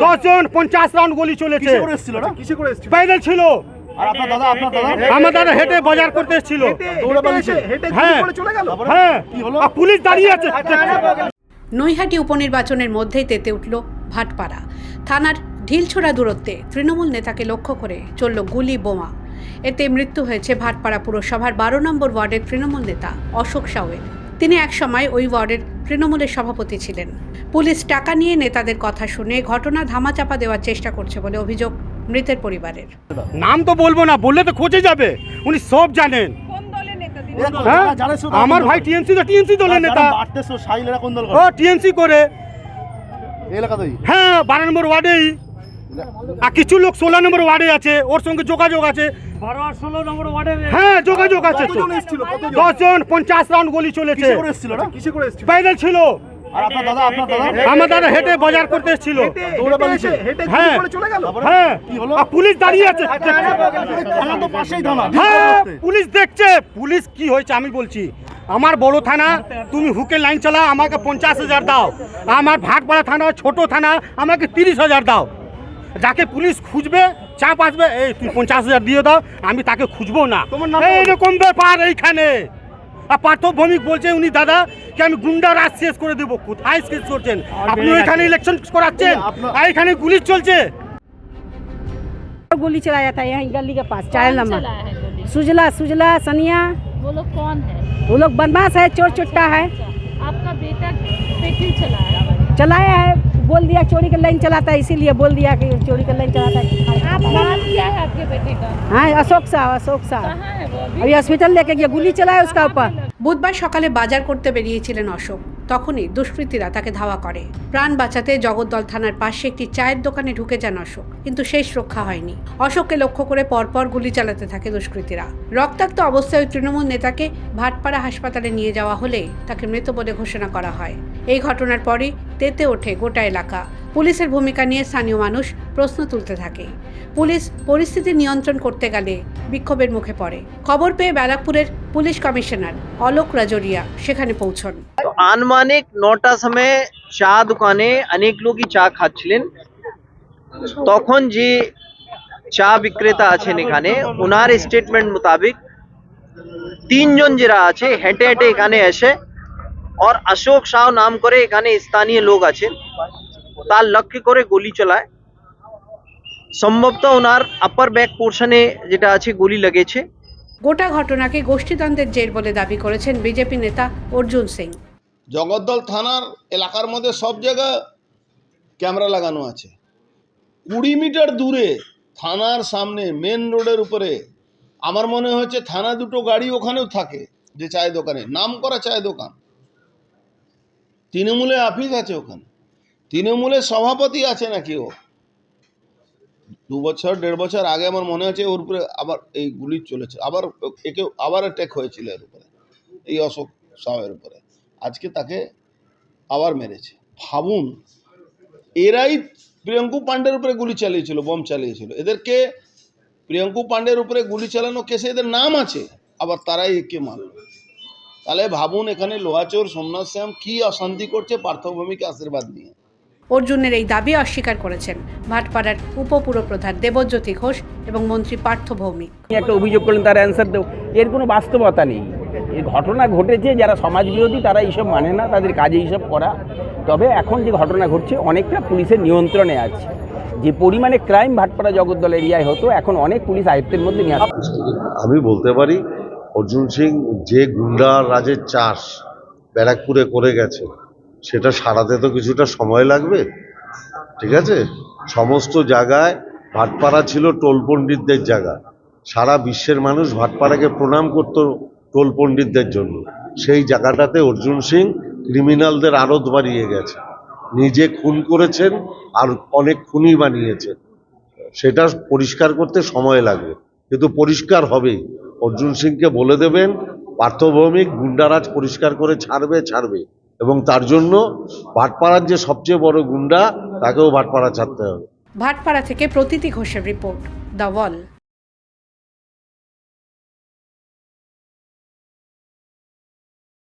দশজন পঞ্চাশ রাউন্ড গুলি চলেছে। কিসে করে এসেছিল না কিসে করে এসেছিল? প্যাডেল ছিল। আর আপনার দাদা আপনার দাদা? আমার দাদা হেঁটে বাজার করতে এসেছিল। দৌড়ে পালিয়েছে হেঁটে হ্যাঁ। করে চলে গেল? হ্যাঁ। কি হলো? আর পুলিশ দাঁড়িয়ে আছে। নৈহাটি উপনির্বাচনের মধ্যেই তেতে উঠল ভাটপাড়া। থানার ঢিলছোড়া দূরত্বে তৃণমূল নেতাকে লক্ষ্য করে চলল গুলি বোমা। এতে মৃত্যু হয়েছে ভাটপাড়া পুরসভার বারো নম্বর ওয়ার্ডের তৃণমূল নেতা অশোক সাউয়ের। তিনি একসময় ওই ওয়ার্ডের তৃণমূলের সভাপতি ছিলেন। পুলিশ টাকা নিয়ে নেতাদের কথা শুনে ঘটনা ধামাচাপা দেওয়ার চেষ্টা করছে বলে অভিযোগ মৃতের পরিবারের। নাম তো বলব না বললে তো খোঁজে যাবে। উনি সব জানেন। হ্যাঁ? আমার ভাই টিএমসি তো টিএমসি দলের নেতা। ও করে। টিএমসি করে হ্যাঁ বারো নম্বর ওয়ার্ডেই। আর কিছু লোক ষোলো নম্বর ওয়ার্ডে আছে ওর সঙ্গে যোগাযোগ আছে। হ্যাঁ যোগাযোগ আছে তো। কতজন এসেছিল কতজন? দশজন পঞ্চাশ রাউন্ড গুলি চলেছে। কিসে করে এসেছিল না? কিসে করে এসেছিল? প্যাডেল ছিল। আর আপনার দাদা আপনার দাদা? আমার দাদা হেঁটে বাজার করতে এসেছিল। হ্যাঁ। চলে হ্যাঁ। কি হলো? আর পুলিশ দাঁড়িয়ে আছে। থানা তো পাশেই থানা হ্যাঁ পুলিশ দেখছে। পুলিশ কি হয়েছে আমি বলছি। আমার বড় থানা তুমি হুকে লাইন চালাও আমাকে পঞ্চাশ হাজার দাও। আমার ভাটপাড়া থানা ছোট থানা আমাকে তিরিশ হাজার দাও। যাকে পুলিশ খুঁজবে চাপ আসবে এই তুই পঞ্চাশ হাজার দিয়ে দাও আমি তাকে খুঁজবো না তোমার নাম এইরকম ব্যাপার এইখানে আর পার্থ ভৌমিক বলছে উনি দাদা কি আমি গুন্ডা রাজ শেষ করে দেবো কোথায় শেষ করছেন আপনি এখানে ইলেকশন করাচ্ছেন আপনার- আর এখানে গুলি চলছে गोली चलाया था यहाँ गली के पास चार कौन नंबर चलाया है गोली सुजला सुजला सनिया वो लोग कौन है वो लोग बदमाश है चोर चुट्टा है आपका बेटा पे क्यों चलाया चलाया है बोल दिया चोरी का लाइन चलाता है इसीलिए बोल दिया कि चोरी का लाइन चलाता है आप नाम क्या है आपके बेटे का हाँ अशोक साहब अशोक साहब कहाँ है वो अभी अभी हॉस्पिटल लेके गया गोली चलाया उसका ऊपर বুধবার সকালে বাজার করতে বেরিয়েছিলেন অশোক তখনই দুষ্কৃতীরা তাকে ধাওয়া করে প্রাণ বাঁচাতে জগদ্দল থানার পাশে একটি চায়ের দোকানে ঢুকে যান অশোক কিন্তু শেষ রক্ষা হয়নি অশোককে লক্ষ্য করে পরপর গুলি চালাতে থাকে দুষ্কৃতীরা রক্তাক্ত অবস্থায় ওই তৃণমূল নেতাকে ভাটপাড়া হাসপাতালে নিয়ে যাওয়া হলে তাকে মৃত বলে ঘোষণা করা হয় এই ঘটনার পরই তেতে ওঠে গোটা এলাকা। পুলিশের ভূমিকা নিয়ে স্থানীয় মানুষ প্রশ্ন তুলতে থাকে। পুলিশ পরিস্থিতি নিয়ন্ত্রণ করতে গেলে বিক্ষোভের মুখে পড়ে। খবর পেয়ে ব্যারাকপুরের পুলিশ কমিশনার অলোক রাজরিয়া সেখানে পৌঁছন। আনুমানিক নটার সময় চা দোকানে অনেক লোকই চা খাচ্ছিলেন। তখন যে চা বিক্রেতা আছেন এখানে, ওনার স্টেটমেন্ট মোতাবেক তিনজন যারা আছে হেঁটে হেঁটে এখানে এসে আর অশোক সাহ নাম করে এখানে স্থানীয় লোক আছেন তার লক্ষ্য করে গুলি চালায় সম্ভবত ওনার আপার ব্যাক পোর্শনে যেটা আছে গুলি লেগেছে গোটা ঘটনাকে গোষ্ঠীদ্বন্দ্বের জের বলে দাবি করেছেন বিজেপি নেতা অর্জুন সিং জগদ্দল থানার এলাকার মধ্যে সব জায়গায় ক্যামেরা লাগানো আছে। কুড়ি মিটার দূরে থানার সামনে মেন রোডের উপরে আমার মনে হচ্ছে থানা দুটো গাড়ি ওখানেও থাকে যে চায়ের দোকানে। নাম করা চায়ের দোকান। তৃণমূলে আফিস আছে ওখানে। তৃণমূলের সভাপতি আছে নাকি ও? দু বছর, দেড় বছর আগে আমার মনে হচ্ছে ওর উপরে আবার এই গুলি চলেছে। আবার একে, আবার অ্যাটেক হয়েছিল এর উপরে, এই অশোক সাহের উপরে। আজকে তাকে আবার মেরেছে। ভাবুন, এরাই প্রিয়ঙ্কু পাণ্ডের উপরে গুলি চালিয়েছিল, বম চালিয়েছিল। এদেরকে প্রিয়ঙ্কু পাণ্ডের উপরে গুলি চালানো কেসে এদের নাম আছে, আবার তারাই একে মারল। তাহলে ভাবুন এখানে লোহাচোর সোমনাথ শ্যাম কি অশান্তি করছে পার্থভূমিকে আশীর্বাদ নিয়ে। অর্জুনের এই দাবি অস্বীকার করেছেন ভাটপাড়ার উপপুরপ্রধান দেবজ্যোতি ঘোষ এবং মন্ত্রী পার্থ ভৌমিক একটা অভিযোগ করলেন তার অ্যান্সার দেব এর কোনো বাস্তবতা নেই। এই ঘটনা ঘটেছে যারা সমাজ বিরোধী তারা এইসব মানে না তাদের কাজে এইসব করা। তবে এখন যে ঘটনা ঘটছে অনেকটা পুলিশের নিয়ন্ত্রণে আছে। যে পরিমাণে ক্রাইম ভাটপাড়া জগদ্দল এরিয়ায় হতো এখন অনেক পুলিশ আয়ত্তের মধ্যে নিয়ে আমি বলতে পারি অর্জুন সিং যে গুন্ডা রাজের চাষ ব্যারাকপুরে করে গেছে, সেটা সারাতে তো কিছুটা সময় লাগবে, ঠিক আছে? সমস্ত জায়গায় ভাটপাড়া ছিল টোল পণ্ডিতদের জায়গা। সারা বিশ্বের মানুষ ভাটপাড়াকে প্রণাম করত টোল পণ্ডিতদের জন্য। সেই জায়গাটাতে অর্জুন সিং ক্রিমিনালদের আড়ত বাড়িয়ে গেছে। নিজে খুন করেছেন আর অনেক খুনি বানিয়েছেন। সেটা পরিষ্কার করতে সময় লাগবে, কিন্তু পরিষ্কার হবেই। অর্জুন সিংকে বলে দেবেন, পার্থভৌমিক গুন্ডারাজ পরিষ্কার করে ছাড়বে ছাড়বে। এবং তার জন্য ভাটপাড়ার যে সবচেয়ে বড় গুন্ডা, তাকেও ভাটপাড়া ছাড়তে হবে। ভাটপাড়া থেকে প্রতীতি ঘোষের রিপোর্ট, দ্য ওয়াল।